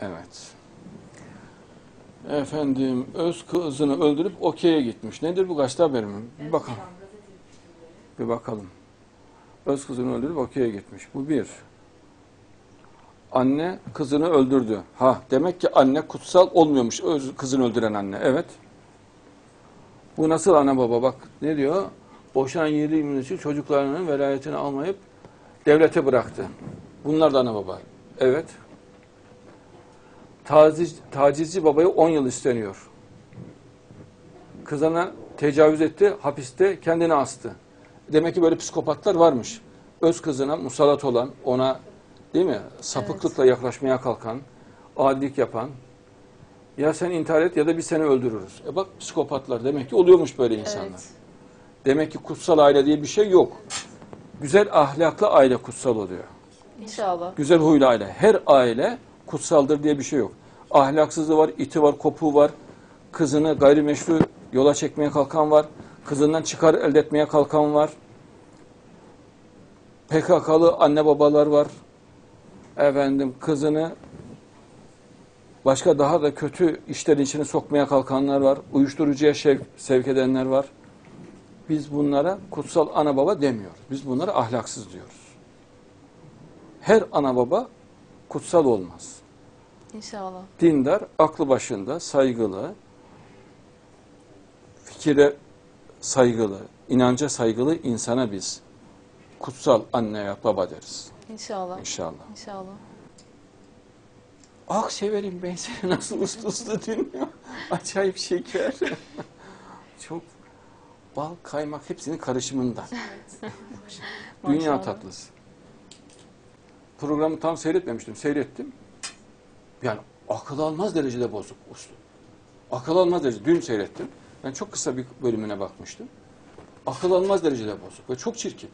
Evet. Efendim öz kızını öldürüp okey'e gitmiş. Nedir bu gazete haberi mi? Bir bakalım. Bir bakalım. Öz kızını öldürüp okey'e gitmiş. Bu bir. Anne kızını öldürdü. Ha demek ki anne kutsal olmuyormuş öz kızını öldüren anne. Evet. Bu nasıl ana baba bak ne diyor? 7 yıl için çocuklarının velayetini almayıp devlete bıraktı. Bunlar da ana baba. Evet. Taciz, tacizci babaya 10 yıl isteniyor. Kızına tecavüz etti, hapiste kendini astı. Demek ki böyle psikopatlar varmış. Öz kızına musallat olan, ona değil mi sapıklıkla yaklaşmaya kalkan, adilik yapan, ya sen intihar et ya da biz seni öldürürüz. E bak psikopatlar demek ki oluyormuş böyle insanlar. Evet. Demek ki kutsal aile diye bir şey yok. Güzel ahlaklı aile kutsal oluyor. İnşallah. Güzel huylu aile. Her aile kutsaldır diye bir şey yok. Ahlaksızlığı var, iti var, kopuğu var. Kızını gayrimeşru yola çekmeye kalkan var. Kızından çıkar elde etmeye kalkan var. PKK'lı anne babalar var. Efendim kızını başka daha da kötü işlerin içine sokmaya kalkanlar var. Uyuşturucuya şev- sevk edenler var. Biz bunlara kutsal ana baba demiyoruz. Biz bunlara ahlaksız diyoruz. Her ana baba kutsal olmaz. İnşallah. Dindar, aklı başında, saygılı, fikire saygılı, inanca saygılı insana biz kutsal anne ya baba deriz. İnşallah. İnşallah. İnşallah. Ah severim ben seni nasıl uslu uslu dinliyor. Acayip şeker. Çok bal, kaymak hepsinin karışımından. Dünya tatlısı. Programı tam seyretmemiştim. Seyrettim. Yani akıl almaz derecede bozuk uslu. Akıl almaz derecede. Dün seyrettim. Ben çok kısa bir bölümüne bakmıştım. Akıl almaz derecede bozuk ve çok çirkin.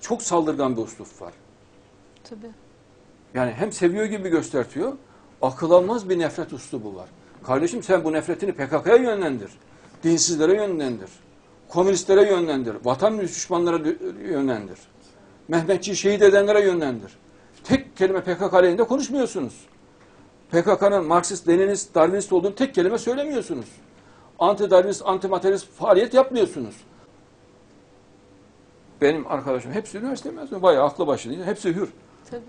Çok saldırgan bir üslup var. Tabii. Yani hem seviyor gibi göstertiyor, akıl almaz bir nefret uslubu var. Kardeşim sen bu nefretini PKK'ya yönlendir. Dinsizlere yönlendir. Komünistlere yönlendir. Vatan düşmanlara yönlendir. Mehmetçiyi şehit edenlere yönlendir. Tek kelime PKK aleyhinde konuşmuyorsunuz. PKK'nın Marksist, Leninist, Darwinist olduğunu tek kelime söylemiyorsunuz. Anti-Darwinist, anti-materyalist faaliyet yapmıyorsunuz. Benim arkadaşım hepsi üniversite mezunu. Bayağı aklı başında. Hepsi hür. Tabii.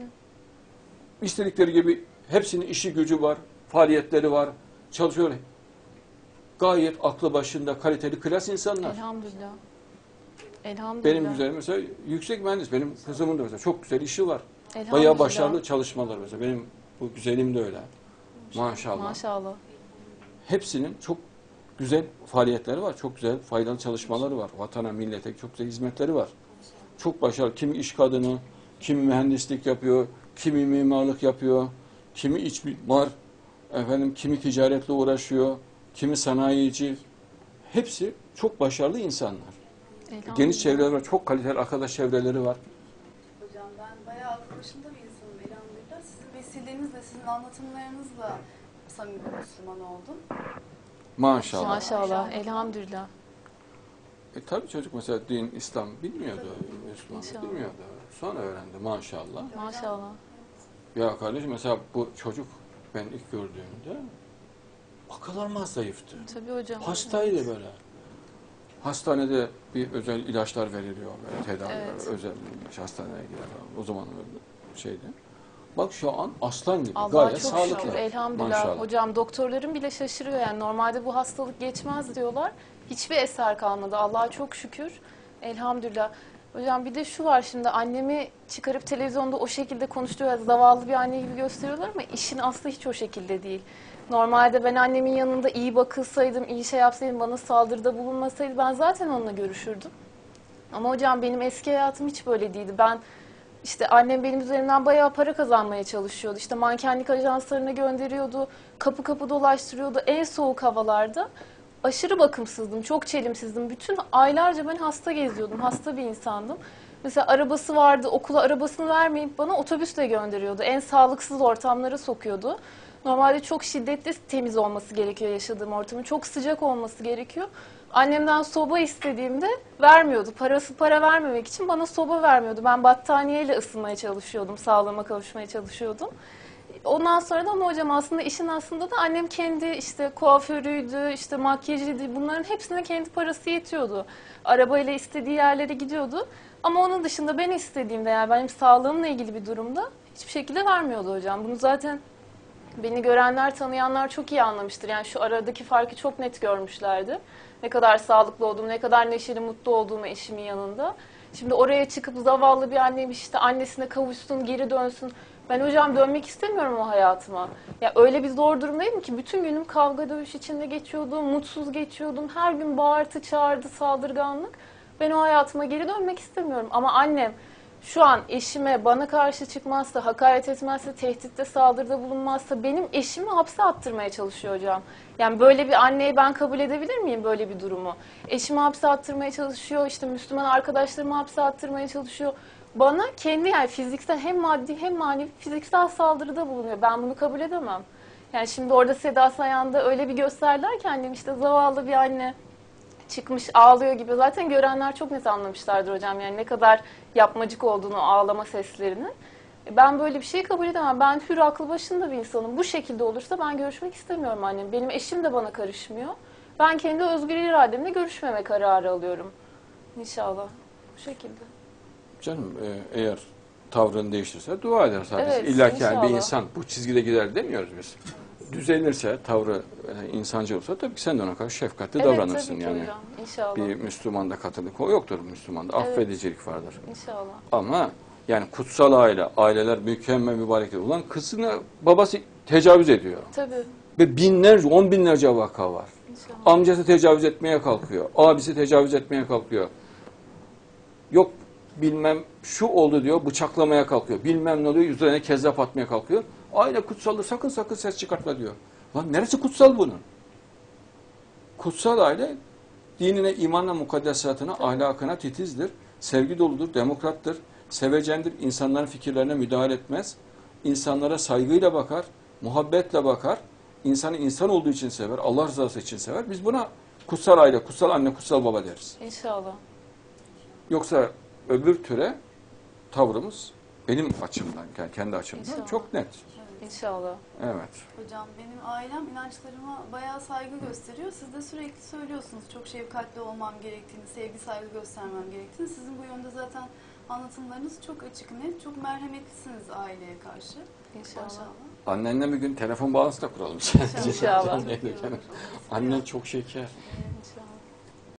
İstedikleri gibi hepsinin işi gücü var, faaliyetleri var, çalışıyor. Gayet aklı başında kaliteli klas insanlar. Elhamdülillah. Elhamdülillah. Benim güzelim mesela yüksek mühendis, benim kızımın da mesela çok güzel işi var. Bayağı başarılı çalışmalar mesela. Benim bu güzelim de öyle. Maşallah. Maşallah. Hepsinin çok güzel faaliyetleri var. Çok güzel faydalı çalışmaları var. Vatana, millete çok güzel hizmetleri var. Çok başarılı. Kimi iş kadını, kimi mühendislik yapıyor, kimi mimarlık yapıyor, kimi iç mimar, efendim kimi ticaretle uğraşıyor, kimi sanayici. Hepsi çok başarılı insanlar. Geniş çevreleri var, çok kaliteli arkadaş çevreleri var. Hocam ben bayağı aklı başında bir insanım elhamdülillah. Sizin vesilenizle, sizin anlatımlarınızla samimi bir Müslüman oldum. Maşallah. Maşallah. Elhamdülillah. E tabii çocuk mesela din, İslam bilmiyordu, Müslüman bilmiyordu. Sonra öğrendi maşallah. Maşallah. Ya kardeşim mesela bu çocuk ben ilk gördüğümde akıl zayıftı. Tabii hocam. Hastaydı böyle. Hastanede bir özel ilaçlar veriliyor böyle tedavi Evet. özel hastaneye gider falan. O zaman öyle şeydi. Bak şu an aslan gibi Allah'a gayet çok sağlıklı. şükür. Elhamdülillah. Maşallah. Hocam doktorlarım bile şaşırıyor yani. Normalde bu hastalık geçmez diyorlar. Hiçbir eser kalmadı. Allah'a çok şükür. Elhamdülillah. Hocam bir de şu var şimdi annemi çıkarıp televizyonda o şekilde konuşturuyor. Zavallı bir anne gibi gösteriyorlar ama işin aslı hiç o şekilde değil. Normalde ben annemin yanında iyi bakılsaydım, iyi şey yapsaydım, bana saldırıda bulunmasaydı ben zaten onunla görüşürdüm. Ama hocam benim eski hayatım hiç böyle değildi. Ben işte annem benim üzerimden bayağı para kazanmaya çalışıyordu. İşte mankenlik ajanslarına gönderiyordu. Kapı kapı dolaştırıyordu. En soğuk havalarda aşırı bakımsızdım. Çok çelimsizdim. Bütün aylarca ben hasta geziyordum. Hasta bir insandım. Mesela arabası vardı, okula arabasını vermeyip bana otobüsle gönderiyordu. En sağlıksız ortamlara sokuyordu. Normalde çok şiddetli temiz olması gerekiyor yaşadığım ortamın. Çok sıcak olması gerekiyor. Annemden soba istediğimde vermiyordu. Parası para vermemek için bana soba vermiyordu. Ben battaniyeyle ısınmaya çalışıyordum, sağlığıma kavuşmaya çalışıyordum. Ondan sonra da ama hocam aslında işin aslında da annem kendi işte kuaförüydü, işte makyajıydı. Bunların hepsine kendi parası yetiyordu. Arabayla istediği yerlere gidiyordu. Ama onun dışında ben istediğimde yani benim sağlığımla ilgili bir durumda hiçbir şekilde vermiyordu hocam. Bunu zaten beni görenler, tanıyanlar çok iyi anlamıştır. Yani şu aradaki farkı çok net görmüşlerdi. Ne kadar sağlıklı olduğumu, ne kadar neşeli, mutlu olduğumu eşimin yanında. Şimdi oraya çıkıp zavallı bir annem işte annesine kavuşsun, geri dönsün. Ben hocam dönmek istemiyorum o hayatıma. Ya öyle bir zor durumdayım ki bütün günüm kavga dövüş içinde geçiyordum, mutsuz geçiyordum. Her gün bağırtı, çağırdı, saldırganlık. Ben o hayatıma geri dönmek istemiyorum. Ama annem şu an eşime bana karşı çıkmazsa, hakaret etmezse, tehditte, saldırıda bulunmazsa benim eşimi hapse attırmaya çalışıyor hocam. Yani böyle bir anneyi ben kabul edebilir miyim böyle bir durumu? Eşimi hapse attırmaya çalışıyor, işte Müslüman arkadaşlarımı hapse attırmaya çalışıyor. Bana kendi yani fiziksel hem maddi hem manevi fiziksel saldırıda bulunuyor. Ben bunu kabul edemem. Yani şimdi orada Seda Sayan'da öyle bir gösterdiler ki annem işte zavallı bir anne çıkmış ağlıyor gibi. Zaten görenler çok net anlamışlardır hocam. Yani ne kadar yapmacık olduğunu ağlama seslerinin. Ben böyle bir şeyi kabul edemem. Ben hür aklı başında bir insanım. Bu şekilde olursa ben görüşmek istemiyorum annem. Benim eşim de bana karışmıyor. Ben kendi özgür irademle görüşmeme kararı alıyorum. İnşallah. Bu şekilde. Canım e, eğer tavrını değiştirirse dua eder sadece. Evet, İlla ki yani bir inşallah. insan bu çizgide gider demiyoruz biz. Düzelirse, tavrı e, insancı olsa tabii ki sen de ona karşı şefkatli Evet davranırsın yani. hocam. İnşallah. Bir Müslümanda katılık o yoktur Müslümanda. Evet. Affedicilik vardır. İnşallah. Ama yani kutsal aile, aileler mükemmel mübarekler. Ulan kızına babası tecavüz ediyor. Tabii. Ve binlerce, on binlerce vaka var. İnşallah. Amcası tecavüz etmeye kalkıyor. Abisi tecavüz etmeye kalkıyor. Yok bilmem şu oldu diyor bıçaklamaya kalkıyor. Bilmem ne oluyor üzerine kezzap atmaya kalkıyor. Aile kutsaldır sakın sakın ses çıkartma diyor. Lan neresi kutsal bunun? Kutsal aile dinine, imanla, mukaddesatına, ahlakına titizdir. Sevgi doludur, demokrattır, sevecendir, insanların fikirlerine müdahale etmez. İnsanlara saygıyla bakar, muhabbetle bakar. İnsanı insan olduğu için sever, Allah rızası için sever. Biz buna kutsal aile, kutsal anne, kutsal baba deriz. İnşallah. Yoksa öbür türe tavrımız benim açımdan, yani kendi açımdan İnşallah. çok net. İnşallah. Evet. Hocam benim ailem inançlarıma bayağı saygı gösteriyor. Siz de sürekli söylüyorsunuz çok şefkatli olmam gerektiğini, sevgi saygı göstermem gerektiğini. Sizin bu yönde zaten anlatımlarınız çok açık net, çok merhametlisiniz aileye karşı. İnşallah. Maşallah. Annenle bir gün telefon bağlantısı da kuralım. İnşallah. Anneyle gene. Annen çok şeker. İnşallah.